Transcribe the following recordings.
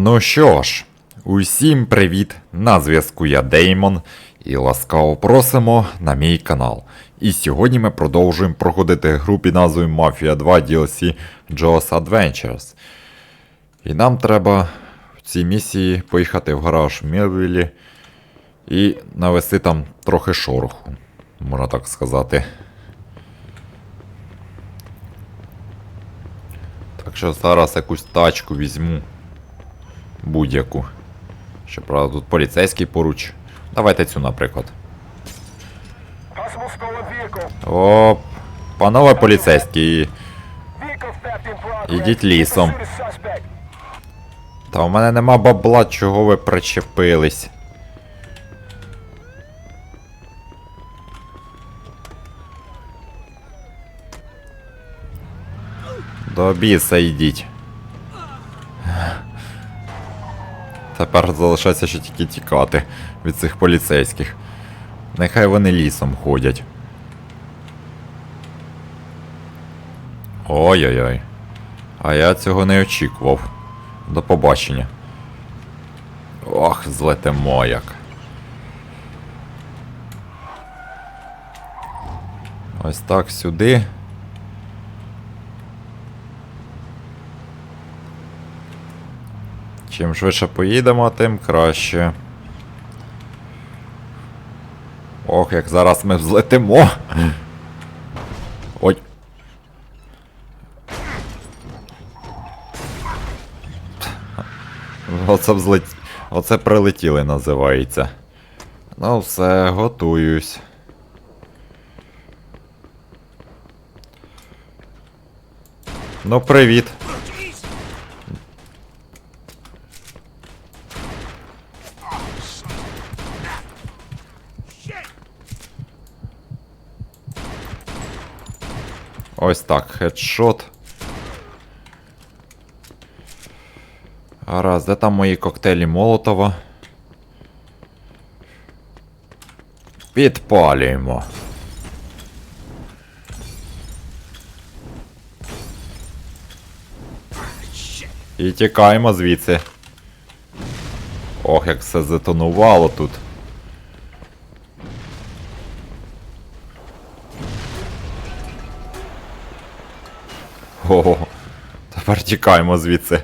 Ну що ж, усім привіт! На зв'язку я Деймон і ласкаво просимо на мій канал. І сьогодні ми продовжуємо проходити гру під назвою Mafia 2 DLC Jaws Adventures. І нам треба в цій місії поїхати в гараж Мілвілі і навести там трохи шороху, можна так сказати. Так що зараз якусь тачку візьму. Будь-яку. Щоправда, тут поліцейський поруч. Давайте цю, наприклад. О, панове поліцейські. Ідіть лісом. Та в мене нема бабла, чого ви причепились. До біса йдіть. Тепер залишається ще тільки тікати від цих поліцейських. Нехай вони лісом ходять. Ой-ой-ой. А я цього не очікував. До побачення. Ох, злетимо як. Ось так сюди. Чим швидше поїдемо, тим краще. Ох, як зараз ми взлетимо. Ой. Оце взлет... Оце прилетіли називається. Ну все, готуюсь. Ну, привіт. Ось так, хедшот. Гаразд, де там мої коктейлі Молотова? Підпалюємо. І тікаємо звідси. Ох, як все затонувало тут. Ого, тепер тікаємо звідси.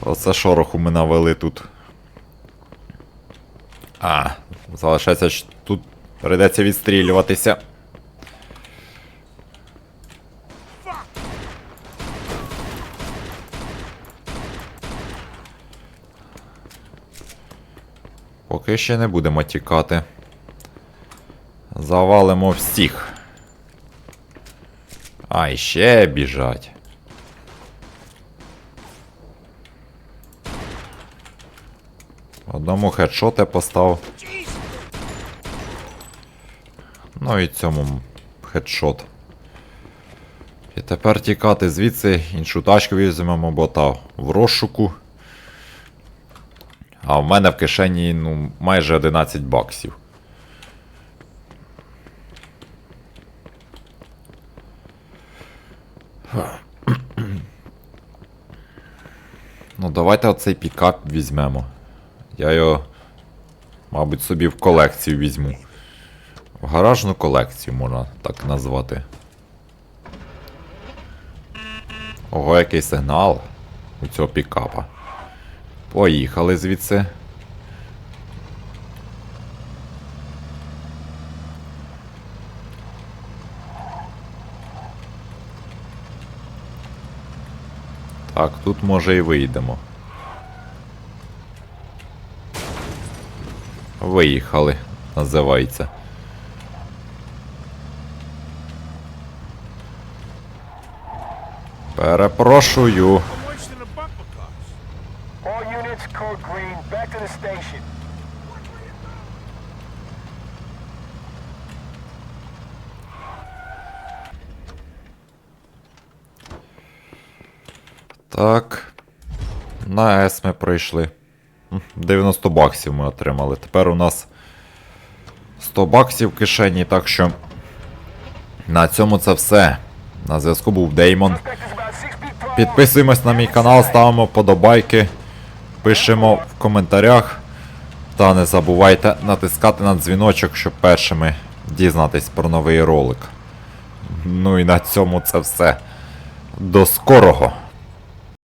Оце шороху ми навели тут. А, залишається тут прийдеться відстрілюватися. Поки ще не будемо тікати. Завалимо всіх. А, і ще біжать. Одному хедшоти постав. Ну і цьому хедшот. І тепер тікати звідси, іншу тачку візьмемо, бо та в розшуку. А в мене в кишені ну, майже 11 баксів. Ну, давайте оцей пікап візьмемо. Я його, мабуть, собі в колекцію візьму. В гаражну колекцію можна так назвати. Ого, який сигнал у цього пікапа. Поїхали звідси. Так, тут може і вийдемо. Виїхали, називається. Перепрошую. Так. На С ми пройшли. 90 баксів ми отримали. Тепер у нас 100 баксів в кишені, так що. На цьому це все. На зв'язку був Деймон. Підписуємось на мій канал, ставимо подобайки. пишемо в коментарях. Та не забувайте натискати на дзвіночок, щоб першими дізнатись про новий ролик. Ну і на цьому це все. До скорого!